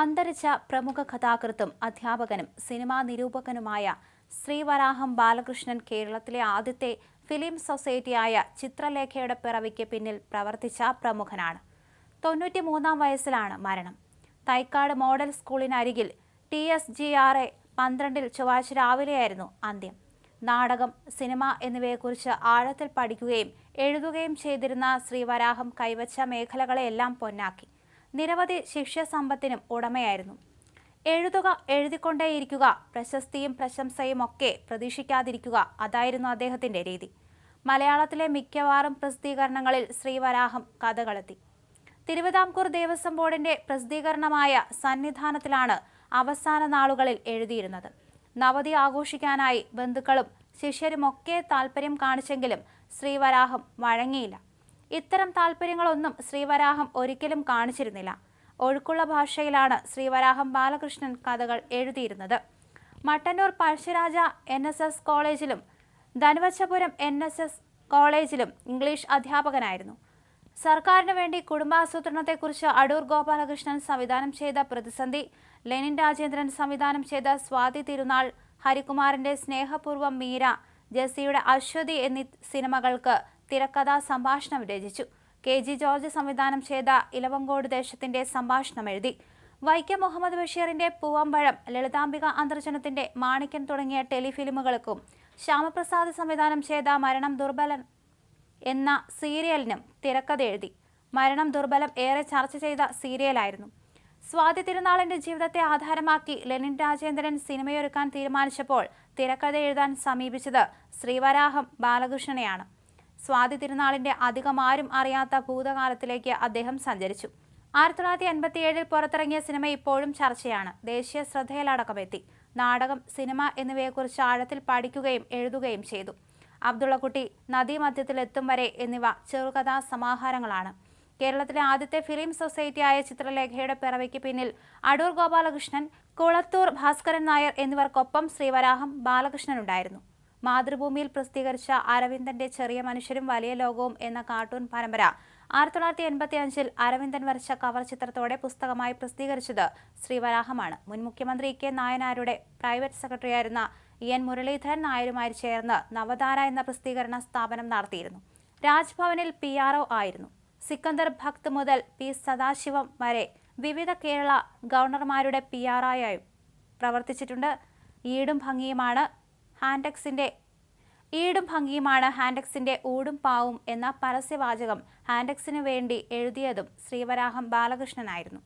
അന്തരിച്ച പ്രമുഖ കഥാകൃത്തും അധ്യാപകനും സിനിമാ നിരൂപകനുമായ ശ്രീവരാഹം ബാലകൃഷ്ണൻ കേരളത്തിലെ ആദ്യത്തെ ഫിലിം സൊസൈറ്റിയായ ചിത്രലേഖയുടെ പിറവിക്ക് പിന്നിൽ പ്രവർത്തിച്ച പ്രമുഖനാണ്. തൊണ്ണൂറ്റിമൂന്നാം വയസ്സിലാണ് മരണം. Thycaud model സ്കൂളിനരികിൽ T S G R A പന്ത്രണ്ടിൽ ചൊവ്വാഴ്ച രാവിലെയായിരുന്നു അന്ത്യം. നാടകം സിനിമ എന്നിവയെക്കുറിച്ച് ആഴത്തിൽ പഠിക്കുകയും എഴുതുകയും ചെയ്തിരുന്ന ശ്രീവരാഹം കൈവച്ച മേഖലകളെയെല്ലാം പൊന്നാക്കി. നിരവധി ശിഷ്യസമ്പത്തിനും ഉടമയായിരുന്നു. എഴുതുക എഴുതിക്കൊണ്ടേയിരിക്കുക പ്രശസ്തിയും പ്രശംസയും ഒക്കെ പ്രതീക്ഷിക്കാതിരിക്കുക അതായിരുന്നു അദ്ദേഹത്തിന്റെ രീതി. മലയാളത്തിലെ മിക്കവാറും പ്രസിദ്ധീകരണങ്ങളിൽ ശ്രീവരാഹം കഥകളെത്തി. തിരുവിതാംകൂർ ദേവസ്വം ബോർഡിന്റെ പ്രസിദ്ധീകരണമായ സന്നിധാനത്തിലാണ് അവസാന നാളുകളിൽ എഴുതിയിരുന്നത്. നവതി ആഘോഷിക്കാനായി ബന്ധുക്കളും ശിഷ്യരുമൊക്കെ താല്പര്യം കാണിച്ചെങ്കിലും ശ്രീവരാഹം വഴങ്ങിയില്ല. ഇത്തരം താല്പര്യങ്ങളൊന്നും ശ്രീവരാഹം ഒരിക്കലും കാണിച്ചിരുന്നില്ല. ഒഴുക്കുള്ള ഭാഷയിലാണ് ശ്രീവരാഹം ബാലകൃഷ്ണൻ കഥകൾ എഴുതിയിരുന്നത്. Mattannur Pazhassiraja N S S കോളേജിലും ധനുവച്ചപുരം എൻ എസ് എസ് കോളേജിലും ഇംഗ്ലീഷ് അധ്യാപകനായിരുന്നു. സർക്കാരിന് വേണ്ടി കുടുംബാസൂത്രണത്തെക്കുറിച്ച് അടൂർ ഗോപാലകൃഷ്ണൻ സംവിധാനം ചെയ്ത പ്രതിസന്ധി ലെനിൻ രാജേന്ദ്രൻ സംവിധാനം ചെയ്ത സ്വാതി തിരുനാൾ ഹരികുമാറിന്റെ സ്നേഹപൂർവം മീര ജെസ്സിയുടെ അശ്വതി എന്നീ സിനിമകൾക്ക് തിരക്കഥാ സംഭാഷണം രചിച്ചു. കെ ജി ജോർജ് സംവിധാനം ചെയ്ത ഇലവങ്കോട് ദേശത്തിന്റെ സംഭാഷണം എഴുതി. വൈക്കം മുഹമ്മദ് ബഷീറിന്റെ പൂവമ്പഴം ലളിതാംബിക അന്തർജനത്തിന്റെ മാണിക്യം തുടങ്ങിയ ടെലിഫിലിമുകൾക്കും ശ്യാമപ്രസാദ് സംവിധാനം ചെയ്ത മരണം ദുർബലൻ എന്ന സീരിയലിനും തിരക്കഥ എഴുതി. മരണം ദുർബലം ഏറെ ചർച്ച ചെയ്ത സീരിയലായിരുന്നു. സ്വാതി തിരുനാളിന്റെ ജീവിതത്തെ ആധാരമാക്കി ലെനിൻ രാജേന്ദ്രൻ സിനിമയൊരുക്കാൻ തീരുമാനിച്ചപ്പോൾ തിരക്കഥ എഴുതാൻ സമീപിച്ചത് ശ്രീവരാഹം ബാലകൃഷ്ണനെയാണ്. സ്വാതി തിരുനാളിന്റെ അധികം ആരും അറിയാത്ത ഭൂതകാലത്തിലേക്ക് അദ്ദേഹം സഞ്ചരിച്ചു. ആയിരത്തി തൊള്ളായിരത്തി എൺപത്തിയേഴിൽ പുറത്തിറങ്ങിയ സിനിമ ഇപ്പോഴും ചർച്ചയാണ്. ദേശീയ ശ്രദ്ധയിലടക്കമെത്തി. നാടകം സിനിമ എന്നിവയെക്കുറിച്ച് ആഴത്തിൽ പഠിക്കുകയും എഴുതുകയും ചെയ്തു. അബ്ദുള്ളക്കുട്ടി നദീമധ്യത്തിൽ എത്തും വരെ എന്നിവ ചെറുകഥാ സമാഹാരങ്ങളാണ്. കേരളത്തിലെ ആദ്യത്തെ ഫിലിം സൊസൈറ്റി ആയ ചിത്രലേഖയുടെ പിറവിക്ക് പിന്നിൽ അടൂർ ഗോപാലകൃഷ്ണൻ കുളത്തൂർ ഭാസ്കരൻ നായർ എന്നിവർക്കൊപ്പം ശ്രീവരാഹം ബാലകൃഷ്ണനുണ്ടായിരുന്നു. മാതൃഭൂമിയിൽ പ്രസിദ്ധീകരിച്ച അരവിന്ദന്റെ ചെറിയ മനുഷ്യരും വലിയ ലോകവും എന്ന കാർട്ടൂൺ പരമ്പര ആയിരത്തി തൊള്ളായിരത്തി എൺപത്തി അഞ്ചിൽ അരവിന്ദൻ വരച്ച കവർ ചിത്രത്തോടെ പുസ്തകമായി പ്രസിദ്ധീകരിച്ചത് ശ്രീവരാഹമാണ്. മുൻ മുഖ്യമന്ത്രി കെ നായനാരുടെ പ്രൈവറ്റ് സെക്രട്ടറിയായിരുന്ന ഇ എൻ മുരളീധരൻ നായരുമായി ചേർന്ന് നവധാര എന്ന പ്രസിദ്ധീകരണ സ്ഥാപനം നടത്തിയിരുന്നു. രാജ്ഭവനിൽ പി ആർ ആയിരുന്നു. സിക്കന്ദർ ഭക്ത് മുതൽ പി സദാശിവം വരെ വിവിധ കേരള ഗവർണർമാരുടെ പി ആർ ആയും പ്രവർത്തിച്ചിട്ടുണ്ട്. ഈടും ഭംഗിയുമാണ് ഹാൻഡെക്സിന്റെ ഈടും ഭംഗിയുമാണ് ഹാൻഡെക്സിന്റെ ഊടും പാവും എന്ന പരസ്യവാചകം ഹാൻഡെക്സിനു വേണ്ടി എഴുതിയതും ശ്രീവരാഹം ബാലകൃഷ്ണനായിരുന്നു.